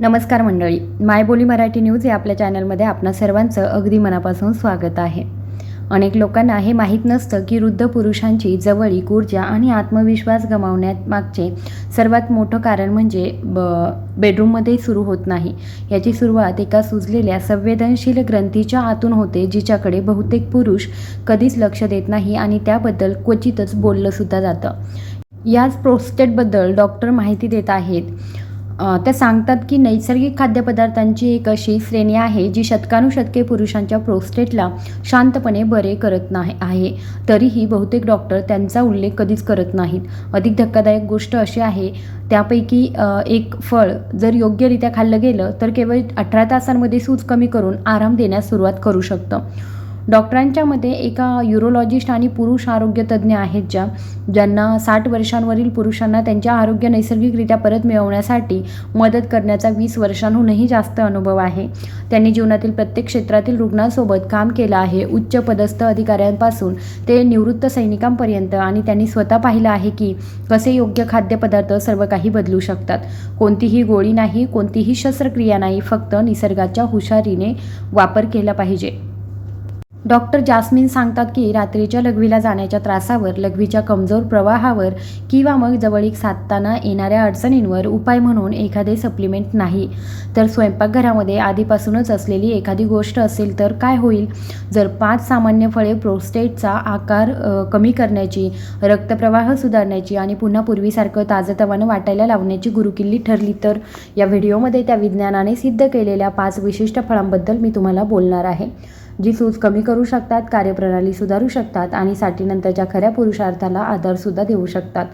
नमस्कार मंडळी. मायबोली मराठी न्यूज या आपल्या चॅनलमध्ये आपणा सर्वांचं अगदी मनापासून स्वागत आहे. अनेक लोकांना हे माहीत नसतं की वृद्ध पुरुषांची जवळीक ऊर्जा आणि आत्मविश्वास गमावण्यात मागचे सर्वात मोठं कारण म्हणजे ब बेडरूममध्ये सुरू होत नाही. याची सुरुवात एका सुजलेल्या संवेदनशील ग्रंथीच्या आतून होते जिच्याकडे बहुतेक पुरुष कधीच लक्ष देत नाही आणि त्याबद्दल क्वचितच बोललंसुद्धा जातं. याच प्रोस्टेटबद्दल डॉक्टर माहिती देत आहेत. त्या सांगतात की नैसर्गिक खाद्यपदार्थांची एक अशी श्रेणी आहे जी शतकानुशतके पुरुषांच्या प्रोस्टेटला शांतपणे बरे करत नाही आहे. तरीही बहुतेक डॉक्टर त्यांचा उल्लेख कधीच करत नाहीत. अधिक धक्कादायक गोष्ट अशी आहे त्यापैकी एक फळ जर योग्यरित्या खाल्लं गेलं तर केवळ अठरा तासांमध्ये सूज कमी करून आराम देण्यास सुरुवात करू शकतं. डॉक्टरांच्या मते एका युरोलॉजिस्ट आणि पुरुष आरोग्य तज्ज्ञ आहेत ज्या ज्यांना साठ वर्षांवरील पुरुषांना त्यांच्या आरोग्य नैसर्गिकरित्या परत मिळवण्यासाठी मदत करण्याचा वीस वर्षांहूनही जास्त अनुभव आहे. त्यांनी जीवनातील प्रत्येक क्षेत्रातील रुग्णांसोबत काम केलं आहे. उच्च पदस्थ अधिकाऱ्यांपासून ते निवृत्त सैनिकांपर्यंत आणि त्यांनी स्वतः पाहिलं आहे की कसे योग्य खाद्यपदार्थ सर्व काही बदलू शकतात. कोणतीही गोळी नाही कोणतीही शस्त्रक्रिया नाही फक्त निसर्गाच्या हुशारीने वापर केला पाहिजे. डॉक्टर जास्मिन सांगतात की रात्रीच्या लघवीला जाण्याच्या त्रासावर लघवीच्या कमजोर प्रवाहावर किंवा मग जवळीक साधताना येणाऱ्या अडचणींवर उपाय म्हणून एखादे सप्लिमेंट नाही. तर स्वयंपाकघरामध्ये आधीपासूनच असलेली एखादी गोष्ट असेल तर काय होईल? जर पाच सामान्य फळे प्रोस्टेटचा आकार कमी करण्याची रक्तप्रवाह सुधारण्याची आणि पुन्हा पूर्वीसारखं ताजंतवानं वाटायला लावण्याची गुरुकिल्ली ठरली तर या व्हिडिओमध्ये त्या विज्ञानाने सिद्ध केलेल्या पाच विशिष्ट फळांबद्दल मी तुम्हाला बोलणार आहे. जी सूज कमी करू शकतात कार्यप्रणाली सुधारू शकतात आणि साठीनंतरच्या खऱ्या पुरुषार्थाला आधारसुद्धा देऊ शकतात.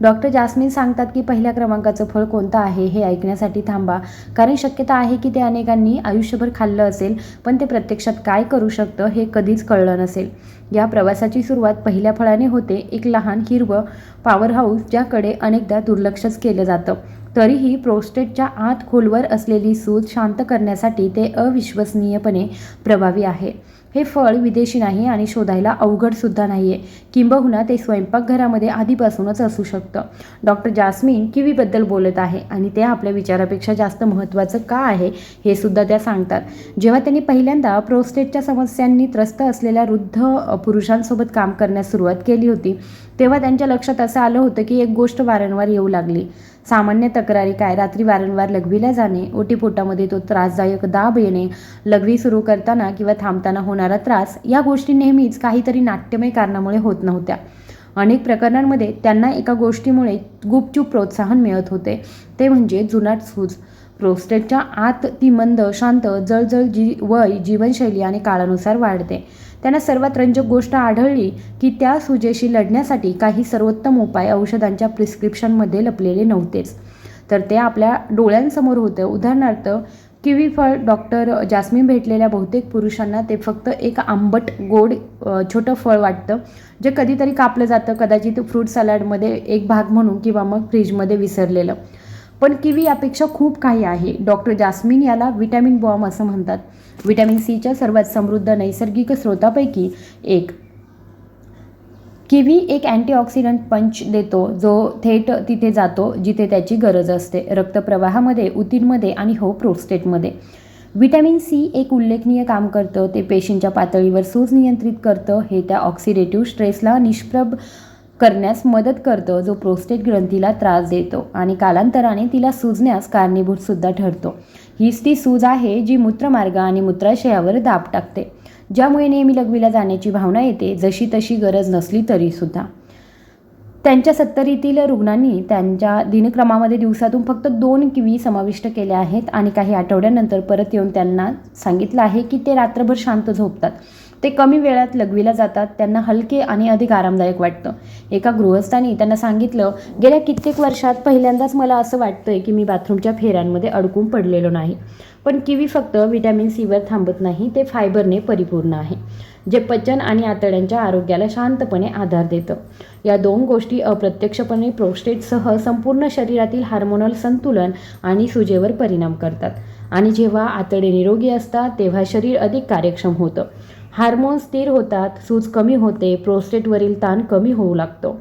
डॉक्टर जास्मिन सांगतात की पहिल्या क्रमांकाचं फळ कोणतं आहे हे ऐकण्यासाठी थांबा. कारण शक्यता आहे की ते अनेकांनी आयुष्यभर खाल्लं असेल पण ते प्रत्यक्षात काय करू शकतं हे कधीच कळलं नसेल. या प्रवासाची सुरुवात पहिल्या फळाने होते. एक लहान हिरवं पॉवर हाऊस ज्याकडे अनेकदा दुर्लक्षच केलं जातं. तरीही प्रोस्टेटच्या आत खोलवर असलेली सूज शांत करण्यासाठी ते अविश्वसनीयपणे प्रभावी आहे. हे फळ विदेशी नाही आणि शोधायला अवघडसुद्धा नाही आहे किंबहुना ते स्वयंपाकघरामध्ये आधीपासूनच असू शकतं. डॉक्टर जास्मिन किवीबद्दल बोलत आहे आणि ते आपल्या विचारापेक्षा जास्त महत्त्वाचं का आहे हे सुद्धा त्या सांगतात. जेव्हा त्यांनी पहिल्यांदा प्रोस्टेटच्या समस्यांनी त्रस्त असलेल्या वृद्ध पुरुषांसोबत काम करण्यास सुरुवात केली होती तेव्हा त्यांच्या लक्षात असं आलं होतं की एक गोष्ट वारंवार येऊ लागली. सामान्य तक्रारी काय? रात्री वारंवार लघवीला जाणे ओटीपोटामध्ये तो त्रासदायक दाब येणे लघवी सुरू करताना किंवा थांबताना होणारा त्रास या गोष्टी नेहमीच काहीतरी नाट्यमय कारणामुळे होत नव्हत्या. अनेक प्रकरणांमध्ये त्यांना एका गोष्टीमुळे गुपचूप प्रोत्साहन मिळत होते. ते म्हणजे जुनाट सूज. प्रोस्टेटच्या आत ती मंद शांत जळजळ जी वय जीवनशैली आणि काळानुसार वाढते. त्यांना सर्वात रंजक गोष्ट आढळली की त्या सुजेशी लढण्यासाठी काही सर्वोत्तम उपाय औषधांच्या प्रिस्क्रिप्शनमध्ये लपलेले नव्हतेच. तर ते आपल्या डोळ्यांसमोर होतं. उदाहरणार्थ किवी फळ डॉक्टर जास्मिन भेटलेल्या बहुतेक पुरुषांना ते फक्त एक आंबट गोड छोटं फळ वाटतं जे कधीतरी कापलं जातं. कदाचित फ्रूट सॅलडमध्ये एक भाग म्हणून किंवा मग फ्रीजमध्ये विसरलेलं. पण किवी यापेक्षा खूप काही आहे. डॉक्टर जास्मिन याला विटॅमिन बॉम्ब असं म्हणतात. विटॅमिन सीच्या सर्वात समृद्ध नैसर्गिक स्रोतापैकी एक. किवी एक अँटीऑक्सिडंट पंच देतो जो थेट तिथे जातो जिथे त्याची गरज असते. रक्तप्रवाहामध्ये उतींमध्ये आणि हो प्रोस्टेटमध्ये. विटॅमिन सी एक उल्लेखनीय काम करतं. ते पेशींच्या पातळीवर सूज नियंत्रित करतं. हे त्या ऑक्सिडेटिव्ह स्ट्रेसला निष्प्रभ करण्यास मदत करतो जो प्रोस्टेट ग्रंथीला त्रास देतो आणि कालांतराने तिला सुजण्यास कारणीभूतसुद्धा ठरतो. हीच ती सूज आहे जी मूत्रमार्ग आणि मूत्राशयावर दाब टाकते ज्यामुळे नेहमी लघवीला जाण्याची भावना येते जशी तशी गरज नसली तरीसुद्धा. त्यांच्या सत्तरीतील रुग्णांनी त्यांच्या दिनक्रमामध्ये दिवसातून फक्त दोन किवी समाविष्ट केल्या आहेत आणि काही आठवड्यानंतर परत येऊन त्यांना सांगितलं आहे की ते रात्रभर शांत झोपतात. ते कमी वेळात लघवीला जातात त्यांना हलके आणि अधिक आरामदायक वाटतं. एका गृहस्थानी त्यांना सांगितलं गेल्या कित्येक वर्षात पहिल्यांदाच मला असं वाटतंय की मी बाथरूमच्या फेऱ्यांमध्ये अडकून पडलेलो नाही. पण किवी फक्त व्हिटॅमिन सीवर थांबत नाही ते फायबरने परिपूर्ण आहे जे पचन आणि आतड्यांच्या आरोग्याला शांतपणे आधार देतं. या दोन गोष्टी अप्रत्यक्षपणे प्रोस्टेटसह संपूर्ण शरीरातील हार्मोनल संतुलन आणि सुजेवर परिणाम करतात. आणि जेव्हा आतडे निरोगी असतात तेव्हा शरीर अधिक कार्यक्षम होतं. हार्मोन स्थिर होतात सूज कमी होते प्रोस्टेटवरील ताण कमी होऊ लागतो.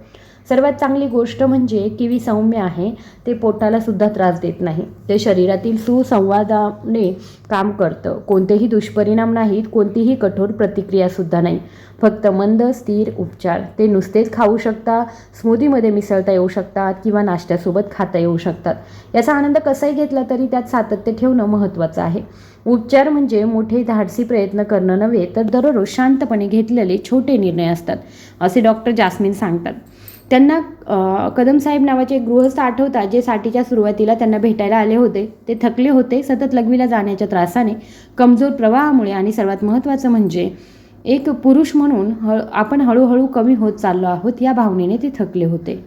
सर्वात चांगली गोष्ट म्हणजे किवी सौम्य आहे ते पोटाला सुद्धा त्रास देत नाही. ते शरीरातील सुसंवादाने काम करतं. कोणतेही दुष्परिणाम नाहीत कोणतीही कठोर प्रतिक्रियासुद्धा नाही. फक्त मंद स्थिर उपचार. ते नुसतेच खाऊ शकता स्मूदीमध्ये मिसळता येऊ शकतात किंवा नाश्त्यासोबत खाता येऊ शकतात. याचा आनंद कसाही घेतला तरी त्यात सातत्य ठेवणं महत्त्वाचं आहे. उपचार म्हणजे मोठे धाडसी प्रयत्न करणं नव्हे तर दररोज शांतपणे घेतलेले छोटे निर्णय असतात असे डॉक्टर जास्मिन सांगतात. त्यांना कदमसाहेब कदम साहेब नावाचे एक गृहस्थ आठवतात जे साठीच्या सुरुवातीला त्यांना भेटायला आले होते. ते थकले होते सतत लघवीला जाण्याच्या त्रासाने कमजोर प्रवाहामुळे आणि सर्वात महत्त्वाचं म्हणजे एक पुरुष म्हणून हळ आपण हळूहळू कमी होत चाललो आहोत या भावनेने ते थकले होते.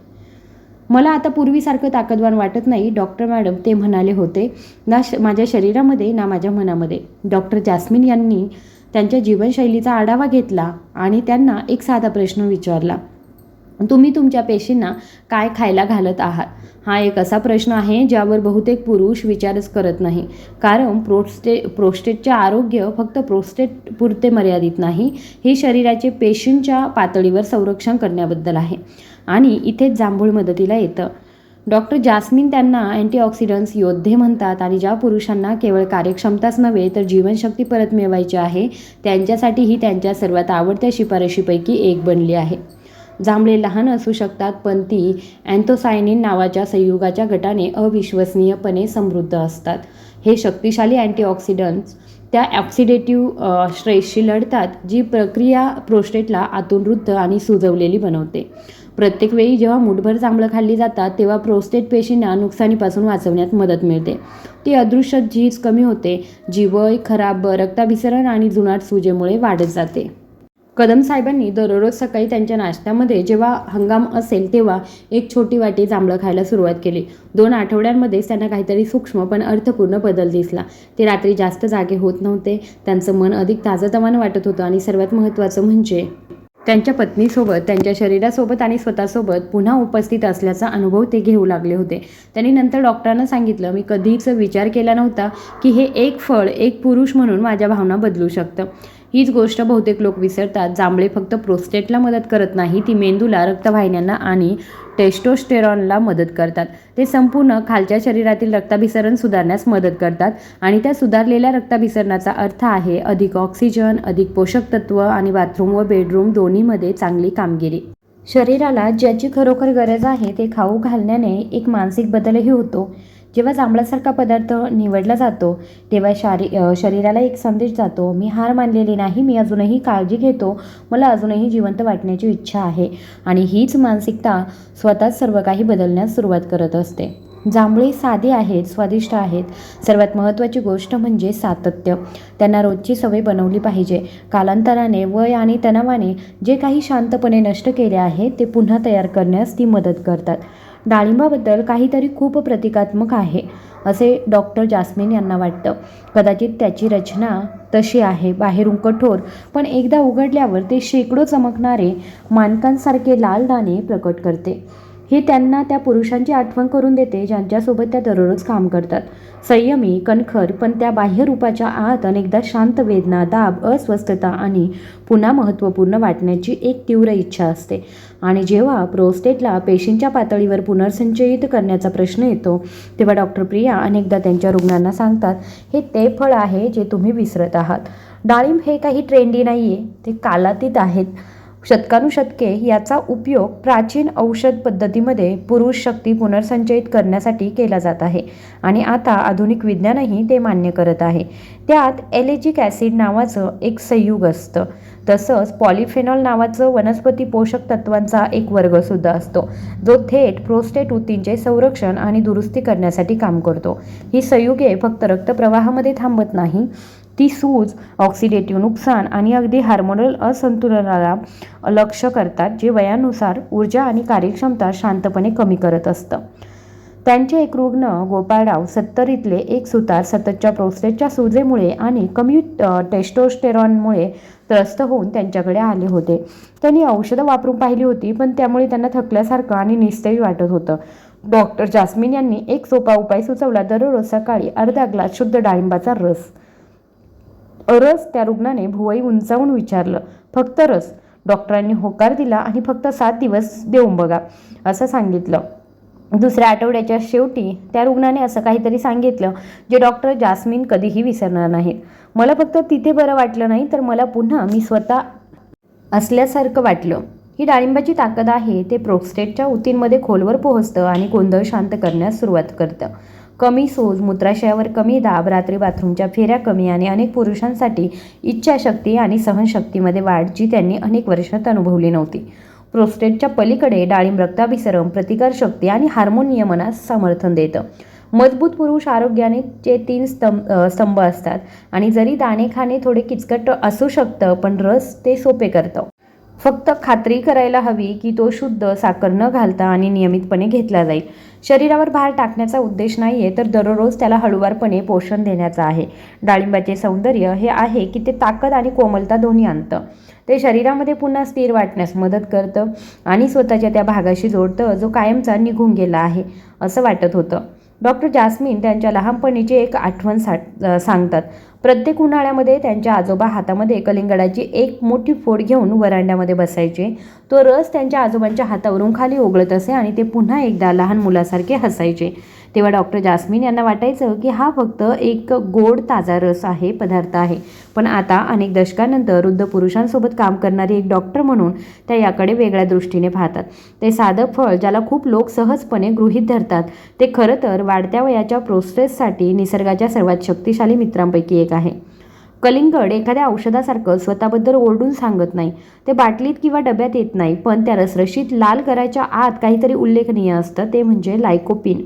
मला आता पूर्वीसारखं ताकदवान वाटत नाही डॉक्टर मॅडम ते म्हणाले होते ना श माझ्या शरीरामध्ये ना माझ्या मनामध्ये. डॉक्टर जास्मिन यांनी त्यांच्या जीवनशैलीचा आढावा घेतला आणि त्यांना एक साधा प्रश्न विचारला तुम्ही तुमच्या पेशींना काय खायला घालत आहात? हा एक असा प्रश्न आहे ज्यावर बहुतेक पुरुष विचारच करत नाही. कारण प्रोस्टे प्रोस्टेटचे आरोग्य फक्त प्रोस्टेट पुरते मर्यादित नाही हे शरीराचे पेशींच्या पातळीवर संरक्षण करण्याबद्दल आहे. आणि इथेच जांभूळ मदतीला येतं. डॉक्टर जास्मिन त्यांना अँटीऑक्सिडंट्स योद्धे म्हणतात आणि ज्या पुरुषांना केवळ कार्यक्षमताच नव्हे तर जीवनशक्ती परत मिळवायची आहे त्यांच्यासाठी ही त्यांच्या सर्वात आवडत्या शिफारशीपैकी एक बनली आहे. जांभळे लहान असू शकतात पण ती अँथोसायनिन नावाच्या संयुगाच्या गटाने अविश्वसनीयपणे समृद्ध असतात. हे शक्तिशाली अँटीऑक्सिडंट्स त्या ॲक्सिडेटिव्ह स्ट्रेसशी लढतात जी प्रक्रिया प्रोस्टेटला आतून रुद्ध आणि सुजवलेली बनवते. प्रत्येक वेळी जेव्हा मुठभर जांभळं खाल्ली जातात तेव्हा प्रोस्टेट पेशींना नुकसानीपासून वाचवण्यात मदत मिळते. ती अदृश्य झीज कमी होते जी वय खराब रक्ताभिसरण आणि जुनाट सुजेमुळे वाढत जाते. कदम साहेबांनी दररोज सकाळी त्यांच्या नाश्त्यामध्ये जेव्हा हंगाम असेल तेव्हा एक छोटी वाटी जांभळं खायला सुरुवात केली. दोन आठवड्यांमध्येच त्यांना काहीतरी सूक्ष्म पण अर्थपूर्ण बदल दिसला. ते रात्री जास्त जागे होत नव्हते. त्यांचं मन अधिक ताजंतवानं वाटत होतं आणि सर्वात महत्त्वाचं म्हणजे त्यांच्या पत्नीसोबत त्यांच्या शरीरासोबत आणि स्वतःसोबत पुन्हा उपस्थित असल्याचा अनुभव ते घेऊ लागले होते. त्यांनी नंतर डॉक्टरांना सांगितलं मी कधीच विचार केला नव्हता की हे एक फळ एक पुरुष म्हणून माझ्या भावना बदलू शकतं. हीच गोष्ट बहुतेक लोक विसरतात. जांभळे फक्त प्रोस्टेटला मदत करत नाही ती मेंदूला रक्तवाहिन्यांना आणि टेस्टोस्टेरॉनला मदत करतात. ते संपूर्ण खालच्या शरीरातील रक्ताभिसरण सुधारण्यास मदत करतात आणि त्या सुधारलेल्या रक्ताभिसरणाचा अर्थ आहे अधिक ऑक्सिजन अधिक पोषक तत्व आणि बाथरूम व बेडरूम दोन्हीमध्ये चांगली कामगिरी. शरीराला ज्याची खरोखर गरज आहे ते खाऊ घालण्याने एक मानसिक बदलही होतो. जेव्हा जांभळासारखा पदार्थ निवडला जातो तेव्हा शारी शरीराला एक संदेश जातो मी हार मानलेली नाही मी अजूनही काळजी घेतो मला अजूनही जिवंत वाटण्याची इच्छा आहे. आणि हीच मानसिकता स्वतःच सर्व काही बदलण्यास सुरुवात करत असते. जांभळी साधी आहेत स्वादिष्ट आहेत. सर्वात महत्त्वाची गोष्ट म्हणजे सातत्य. त्यांना रोजची सवय बनवली पाहिजे. कालांतराने वय आणि तणावाने जे काही शांतपणे नष्ट केले आहे ते पुन्हा तयार करण्यास ती मदत करतात. डाळिंबाबद्दल काहीतरी खूप प्रतिकात्मक आहे असे डॉक्टर जास्मिन यांना वाटतं. कदाचित त्याची रचना तशी आहे बाहेरून कठोर पण एकदा उघडल्यावर ते शेकडो चमकणारे मानकांसारखे लाल दाणे प्रकट करते. हे त्यांना त्या पुरुषांची आठवण करून देते ज्यांच्यासोबत त्या दररोज काम करतात. संयमी कणखर पण त्या बाह्यरूपाच्या आत अनेकदा शांत वेदना दाब अस्वस्थता आणि पुन्हा महत्त्वपूर्ण वाटण्याची एक तीव्र इच्छा असते. आणि जेव्हा प्रोस्टेटला पेशींच्या पातळीवर पुनर्संचयित करण्याचा प्रश्न येतो तेव्हा डॉक्टर प्रिया अनेकदा त्यांच्या रुग्णांना सांगतात हे ते फळ आहे जे तुम्ही विसरत आहात. डाळिंब हे काही ट्रेंडी नाही आहे ते कालातीत आहेत. शतकानुशतके याचा उपयोग प्राचीन औषध पद्धतीमध्ये पुरुष शक्ती पुनर्संचयित करण्यासाठी केला जात आहे आणि आता आधुनिक विज्ञानही ते मान्य करत आहे. त्यात एलेजिक ॲसिड नावाचं एक संयुग असतं. तसंच पॉलिफेनॉल नावाचं वनस्पती पोषक तत्वांचा एक वर्गसुद्धा असतो जो थेट प्रोस्टेट ऊतींचे संरक्षण आणि दुरुस्ती करण्यासाठी काम करतो. ही संयुगे फक्त रक्तप्रवाहामध्ये थांबत नाही ती सूज ऑक्सिडेटिव्ह नुकसान आणि अगदी हार्मोनल असंतुलनाला लक्ष करतात जे वयानुसार ऊर्जा आणि कार्यक्षमता शांतपणे कमी करत असतं. त्यांचे एक रुग्ण गोपाळराव सत्तरीतले एक सुतार सततच्या प्रोस्टेटच्या सुजेमुळे आणि कमी टेस्टोस्टेरॉनमुळे त्रस्त होऊन त्यांच्याकडे आले होते. त्यांनी औषधं वापरून पाहिली होती पण त्यामुळे त्यांना थकल्यासारखं आणि निस्तेज वाटत होतं. डॉक्टर जास्मिन यांनी एक सोपा उपाय सुचवला. दररोज सकाळी अर्धा ग्लास शुद्ध डाळिंबाचा रस. रस त्या रुग्णाने भुवई उंचावून विचारलं. फक्त रस. डॉक्टरांनी होकार दिला आणि फक्त सात दिवस देऊन बघा असं सांगितलं. दुसऱ्या आठवड्याच्या शेवटी त्या रुग्णाने असं काहीतरी सांगितलं जे डॉक्टर जास्मिन कधीही विसरणार नाहीत. मला फक्त तिथे बरं वाटलं नाही तर मला पुन्हा मी स्वतः असल्यासारखं वाटलं. ही डाळिंबाची ताकद आहे ते प्रोक्स्टेटच्या उतींमध्ये खोलवर पोहोचतं आणि गोंधळ शांत करण्यास सुरुवात करतं. कमी सोज मूत्राशयावर कमी दाब रात्री बाथरूमच्या फेऱ्या कमी आणि अनेक पुरुषांसाठी इच्छाशक्ती आणि सहनशक्तीमध्ये वाढ जी त्यांनी अनेक वर्षात अनुभवली नव्हती. प्रोस्टेटच्या पलीकडे डाळिंब रक्ताभिसरण प्रतिकारशक्ती आणि हार्मोन नियमनास समर्थन देतं. मजबूत पुरुष आरोग्याने चे तीन स्तंभ स्तंभ असतात आणि जरी दाणे खाणे थोडे किचकट असू शकतं पण रस ते सोपे करतं. फक्त खात्री करायला हवी की तो शुद्ध साखर न घालता आणि नियमितपणे घेतला जाईल. शरीरावर भार टाकण्याचा उद्देश नाही आहे तर दररोज त्याला हळूवारपणे पोषण देण्याचा आहे. डाळिंबाचे सौंदर्य हे आहे की ते ताकद आणि कोमलता दोन्ही आणतं. ते शरीरामध्ये पुन्हा स्थिर वाटण्यास मदत करतं आणि स्वतःच्या त्या भागाशी जोडतं जो कायमचा निघून गेला आहे असं वाटत होतं. डॉक्टर जास्मिन त्यांच्या लहानपणीची एक आठवण सा सांगतात. प्रत्येक उन्हाळ्यामध्ये त्यांच्या आजोबा हातामध्ये कलिंगडाची एक मोठी फोड घेऊन वरांड्यामध्ये बसायचे. तो रस त्यांच्या आजोबांच्या हातावरून खाली ओघळत असे आणि ते पुन्हा एकदा लहान मुलासारखे हसायचे. तेव्हा डॉक्टर जास्मिन यांना वाटायचं की हा फक्त एक गोड ताजा रस आहे पदार्थ आहे. पण आता अनेक दशकानंतर वृद्ध पुरुषांसोबत काम करणारी एक डॉक्टर म्हणून त्या याकडे वेगळ्या दृष्टीने पाहतात. ते साधं फळ ज्याला खूप लोक सहजपणे गृहीत धरतात ते खरं तर वाढत्या वयाच्या प्रोसेससाठी निसर्गाच्या सर्वात शक्तिशाली मित्रांपैकी एक आहे. कलिंगड एखाद्या औषधासारखं स्वतःबद्दल ओरडून सांगत नाही. ते बाटलीत किंवा डब्यात येत नाही पण त्या रसरशीत लाल करायच्या आत काहीतरी उल्लेखनीय असतं ते म्हणजे लायकोपिन.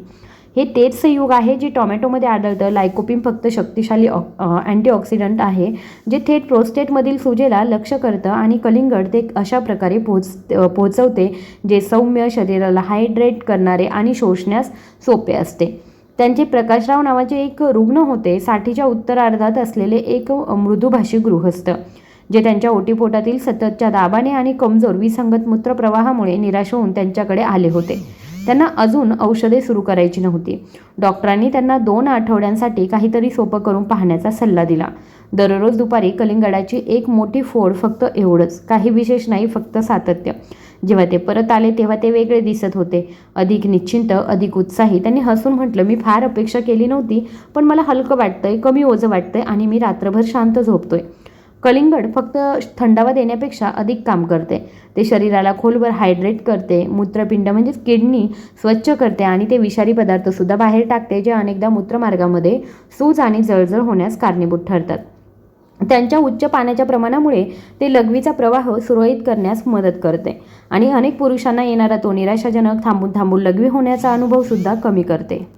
हे तेच संयुग आहे जे टोमॅटोमध्ये आढळतं. लायकोपिन फक्त शक्तिशाली अँटीऑक्सिडंट आहे जे थेट प्रोस्टेटमधील सुजेला लक्ष करतं आणि कलिंगड ते अशा प्रकारे पोहोच पोहोचवते जे सौम्य शरीराला हायड्रेट करणारे आणि शोषण्यास सोपे असते. त्यांचे प्रकाशराव नावाचे एक रुग्ण होते साठीच्या उत्तरार्धात असलेले एक मृदुभाषी गृहस्थ जे त्यांच्या ओटीपोटातील सततच्या दाबाने आणि कमजोर विसंगत मूत्रप्रवाहामुळे निराश होऊन त्यांच्याकडे आले होते. त्यांना अजून औषधे सुरू करायची नव्हती. डॉक्टरांनी त्यांना दोन आठवड्यांसाठी काहीतरी सोपं करून पाहण्याचा सल्ला दिला. दररोज दुपारी कलिंगडाची एक मोठी फोड फक्त एवढंच काही विशेष नाही फक्त सातत्य. जेव्हा ते परत आले तेव्हा ते वेगळे दिसत होते. अधिक निश्चिंत अधिक उत्साही त्यांनी हसून म्हटलं मी फार अपेक्षा केली नव्हती पण मला हलकं वाटतंय कमी ओझं वाटतंय आणि मी रात्रभर शांत झोपतोय. कलिंगड फक्त थंडावा देण्यापेक्षा अधिक काम करते. ते शरीराला खोलवर हायड्रेट करते. मूत्रपिंड म्हणजेच किडनी स्वच्छ करते आणि ते विषारी पदार्थसुद्धा बाहेर टाकते जे अनेकदा मूत्रमार्गामध्ये सूज आणि जळजळ होण्यास कारणीभूत ठरतात. त्यांच्या उच्च पाण्याच्या प्रमाणामुळे ते लघवीचा प्रवाह सुरळीत करण्यास मदत करते. आणि अनेक पुरुषांना येणारा तो निराशाजनक थांबून थांबून लघवी होण्याचा अनुभवसुद्धा कमी करते.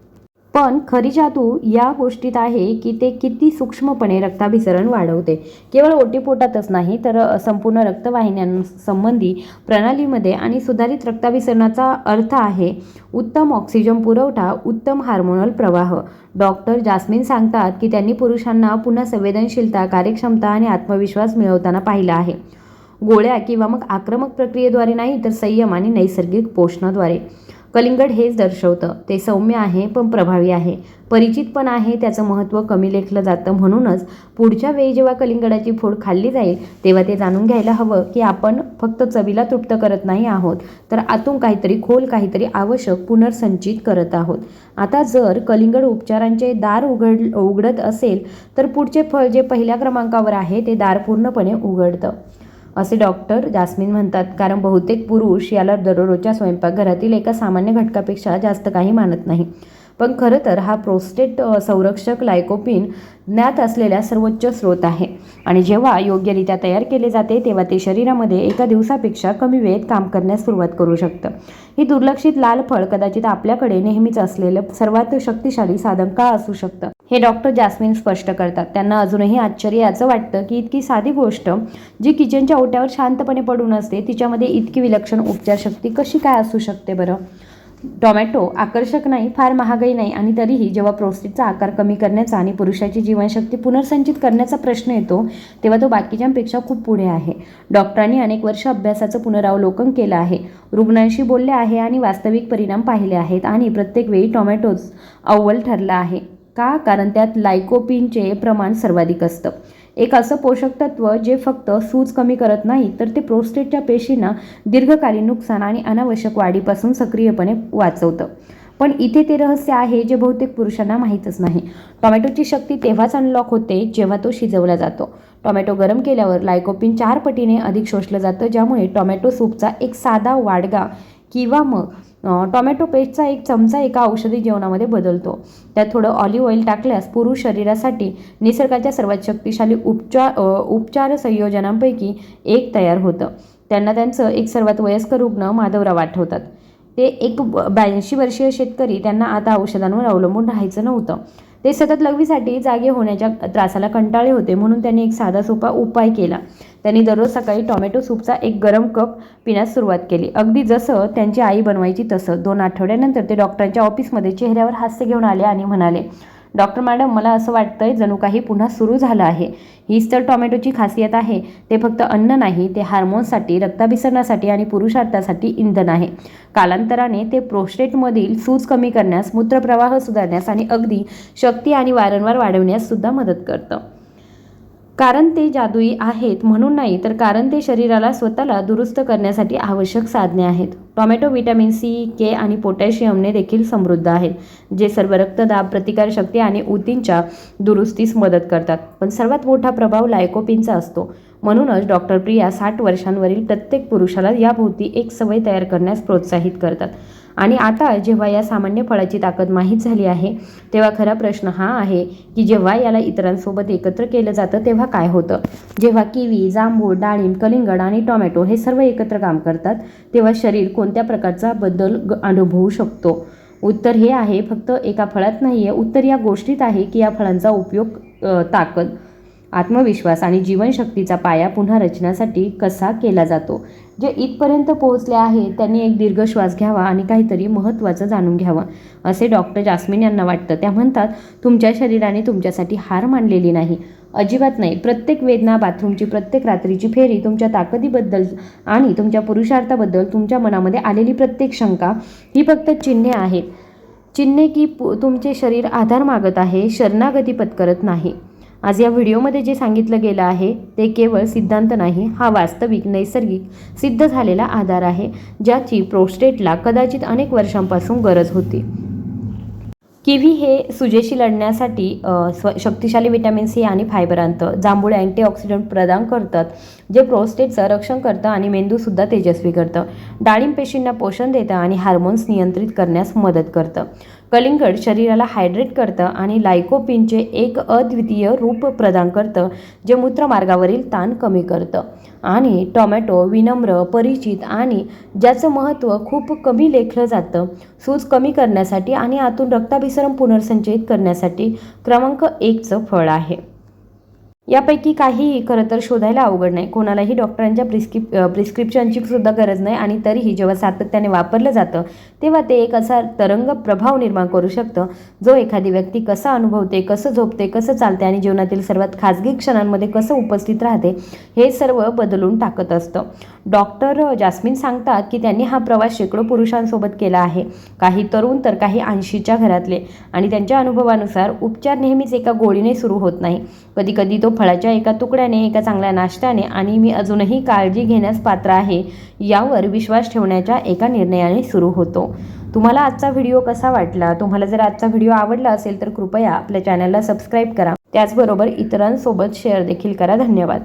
पण खरी जादू या गोष्टीत आहे की ते किती सूक्ष्मपणे रक्ताभिसरण वाढवते. केवळ ओटीपोटातच नाही तर संपूर्ण रक्तवाहिन्यांसंबंधी प्रणालीमध्ये आणि सुधारित रक्ताभिसरणाचा अर्थ आहे उत्तम ऑक्सिजन पुरवठा उत्तम हार्मोनल प्रवाह. डॉक्टर जास्मिन सांगतात की त्यांनी पुरुषांना पुन्हा संवेदनशीलता कार्यक्षमता आणि आत्मविश्वास मिळवताना पाहिला आहे. गोळ्या किंवा मग आक्रमक प्रक्रियेद्वारे नाही तर संयम आणि नैसर्गिक पोषणाद्वारे. कलिंगड हेच दर्शवतं. ते सौम्य आहे पण प्रभावी आहे. परिचित पण आहे त्याचं महत्त्व कमी लेखलं जातं म्हणूनच पुढच्या वेळी जेव्हा कलिंगडाची फोड खाल्ली जाईल तेव्हा ते जाणून घ्यायला हवं की आपण फक्त चवीला तृप्त करत नाही आहोत तर आतून काहीतरी खोल काहीतरी आवश्यक पुनर्संचित करत आहोत. आता जर कलिंगड उपचारांचे दार उघड उघडत असेल तर पुढचे फळ जे पहिल्या क्रमांकावर आहे ते दार पूर्णपणे उघडतं. असे डॉक्टर जास्मिन म्हणतात कारण बहुतेक पुरुष याला दररोजच्या स्वयंपाकघरातील एका सामान्य घटकापेक्षा जास्त काही मानत नाही. पण खरं तर हा प्रोस्टेट संरक्षक लायकोपिन ज्ञात असलेला सर्वोच्च स्रोत आहे. आणि जेव्हा योग्यरित्या तयार केले जाते तेव्हा ते शरीरामध्ये एका दिवसापेक्षा कमी वेळेत काम करण्यास सुरुवात करू शकतं. ही दुर्लक्षित लाल फळ कदाचित आपल्याकडे नेहमीच असलेलं सर्वात शक्तिशाली साधन का असू शकतं? हे डॉक्टर जास्मिन स्पष्ट करतात. त्यांना अजूनही आश्चर्य याचं वाटतं की इतकी साधी गोष्ट जी किचनच्या ओट्यावर शांतपणे पडून असते तिच्यामध्ये इतकी विलक्षण उपचार शक्ती कशी काय असू शकते बरं? टोमॅटो आकर्षक नाही फार महागही नाही आणि तरीही जेव्हा प्रोस्टेटचा आकार कमी करण्याचा आणि पुरुषाची जीवनशक्ती पुनर्संचित करण्याचा प्रश्न येतो तेव्हा तो बाकीच्यांपेक्षा खूप पुढे आहे. डॉक्टरांनी अनेक वर्ष अभ्यासाचं पुनरावलोकन केलं आहे. रुग्णांशी बोलले आहे आणि वास्तविक परिणाम पाहिले आहेत आणि प्रत्येक वेळी टोमॅटोज अव्वल ठरला आहे. का? कारण त्यात लायकोपिनचे प्रमाण सर्वाधिक असतं. एक असं पोषक तत्व जे फक्त सूज कमी करत नाही तर ते प्रोस्टेटच्या पेशींना दीर्घकालीन नुकसान आणि अनावश्यक वाढीपासून सक्रियपणे वाचवतं. पण इथे ते रहस्य आहे जे बहुतेक पुरुषांना माहीतच नाही. टोमॅटोची शक्ती तेव्हाच अनलॉक होते जेव्हा तो शिजवला जातो. टोमॅटो गरम केल्यावर लायकोपिन चार पटीने अधिक शोषलं जातं ज्यामुळे टोमॅटो सूपचा एक साधा वाडगा किंवा मग टोमॅटो पेस्टचा एक चमचा एका औषधी जेवणामध्ये बदलतो. त्यात थोडं ऑलिव्ह ऑइल टाकल्यास पुरुष शरीरासाठी निसर्गाच्या सर्वात शक्तिशाली उपचार उपचार संयोजनांपैकी एक तयार होतं. त्यांना त्यांचं एक सर्वात वयस्कर रुग्ण माधवराव आठवतात. ते एक ब्याऐंशी वर्षीय शेतकरी त्यांना आता औषधांवर अवलंबून राहायचं नव्हतं. ते सतत लघवीसाठी जागे होण्याच्या त्रासाला कंटाळे होते म्हणून त्यांनी एक साधा सोपा उपाय केला. त्यांनी दररोज सकाळी टोमॅटो सूपचा एक गरम कप पिण्यास सुरुवात केली. अगदी जसं त्यांची आई बनवायची तसं. दोन आठवड्यानंतर ते डॉक्टरांच्या ऑफिसमध्ये चेहऱ्यावर हास्य घेऊन आले आणि म्हणाले डॉक्टर मॅडम मला असं वाटतंय जणू काही पुन्हा सुरू झालं आहे. हीच तर टोमॅटोची खासियत आहे. ते फक्त अन्न नाही ते हार्मोन्ससाठी रक्ताभिसरणासाठी आणि पुरुषार्थासाठी इंधन आहे. कालांतराने ते प्रोस्टेटमधील सूज कमी करण्यास मूत्रप्रवाह सुधारण्यास आणि अगदी शक्ती आणि वारंवार वाढवण्यास सुद्धा मदत करतं. कारण ते जादुई आहेत म्हणून नाही तर कारण ते शरीराला स्वतःला दुरुस्त करण्यासाठी आवश्यक साधने आहेत. टोमॅटो व्हिटॅमिन सी के आणि पोटॅशियमने देखील समृद्ध आहेत जे सर्व रक्तदाब प्रतिकारशक्ती आणि ऊतींच्या दुरुस्तीस मदत करतात. पण सर्वात मोठा प्रभाव लायकोपिनचा असतो. म्हणूनच डॉक्टर प्रिया साठ वर्षांवरील प्रत्येक पुरुषाला याभोवती एक सवय तयार करण्यास प्रोत्साहित करतात. आणि आता जेव्हा या सामान्य फळाची ताकद माहीत झाली आहे तेव्हा खरा प्रश्न हा आहे की जेव्हा याला इतरांसोबत एकत्र केलं जातं तेव्हा काय होतं? जेव्हा किवी जांभूळ डाळिंब कलिंगड आणि टोमॅटो हे सर्व एकत्र काम करतात तेव्हा शरीर कोणत्या प्रकारचा बदल ग- अनुभवू शकतो? उत्तर हे आहे फक्त एका फळात नाही आहे उत्तर या गोष्टीत आहे की या फळांचा उपयोग ताकद आत्मविश्वास आणि जीवनशक्तीचा पाया पुन्हा रचण्यासाठी कसा केला जातो? जे इथपर्यंत पोहोचले आहेत त्यांनी एक दीर्घ श्वास घ्यावा आणि काहीतरी महत्त्वाचं जाणून घ्यावं असे डॉक्टर जास्मिन यांना वाटतं. त्या म्हणतात तुमच्या शरीराने तुमच्यासाठी हार मानलेली नाही. अजिबात नाही. प्रत्येक वेदना बाथरूमची प्रत्येक रात्रीची फेरी तुमच्या ताकदीबद्दल आणि तुमच्या पुरुषार्थाबद्दल तुमच्या मनामध्ये आलेली प्रत्येक शंका ही फक्त चिन्हे आहेत. चिन्हे की पु- तुमचे शरीर आधार मागत आहे शरणागती पत्करत नाही. आज या व्हिडिओमध्ये जे सांगितलं गेलं आहे ते केवळ सिद्धांत नाही हा वास्तविक नैसर्गिक सिद्ध झालेला आधार आहे ज्याची प्रोस्टेटला कदाचित अनेक वर्षांपासून गरज होती. किवी हे सुजेशी लढण्यासाठी स्व शक्तिशाली विटॅमिन सी आणि फायबर आणतं जांभूळ अँटीऑक्सिडंट प्रदान करतात जे प्रोस्टेटचं रक्षण करतं आणि मेंदूसुद्धा तेजस्वी करतं. डाळिंब पेशींना पोषण देतं आणि हार्मोन्स नियंत्रित करण्यास मदत करतं. कलिंगड शरीराला हायड्रेट करतं आणि लायकोपिनचे एक अद्वितीय रूप प्रदान करतं जे मूत्रमार्गावरील ताण कमी करतं. आणि टोमॅटो विनम्र परिचित आणि ज्याचं महत्त्व खूप कमी लेखलं जातं सूज कमी करण्यासाठी आणि आतून रक्ताभिसरण पुनर्संचयित करण्यासाठी क्रमांक एकचं फळ आहे. यापैकी काहीही खरं तर शोधायला अवघड नाही. कोणालाही डॉक्टरांच्या प्रिस्क्रिप प्रिस्क्रिप्शनची सुद्धा गरज नाही आणि तरीही जेव्हा सातत्याने वापरलं जातं तेव्हा ते एक असा तरंग प्रभाव निर्माण करू शकतं जो एखादी व्यक्ती कसा अनुभवते कसं झोपते कसं चालते आणि जीवनातील सर्वात खाजगी क्षणांमध्ये कसं उपस्थित राहते हे सर्व बदलून टाकत असतं. डॉक्टर जास्मिन सांगतात की त्यांनी हा प्रवास शेकडो पुरुषांसोबत केला आहे. काही तरुण तर काही ऐंशीच्या घरातले आणि त्यांच्या अनुभवानुसार उपचार नेहमीच एका गोळीने सुरू होत नाही. कधी कधी तो फळाच्या एका तुकड्याने एका चांगल्या नाश्त्याने आणि मी अजूनही काळजी घेण्यास पात्र आहे यावर विश्वास ठेवण्याच्या एका निर्णयाने सुरू होतो. तुम्हाला आजचा व्हिडिओ कसा वाटला? तुम्हाला जर आजचा व्हिडिओ आवडला असेल तर कृपया आपल्या चॅनलला सबस्क्राईब करा. त्याचबरोबर इतरांसोबत शेअर देखील करा. धन्यवाद.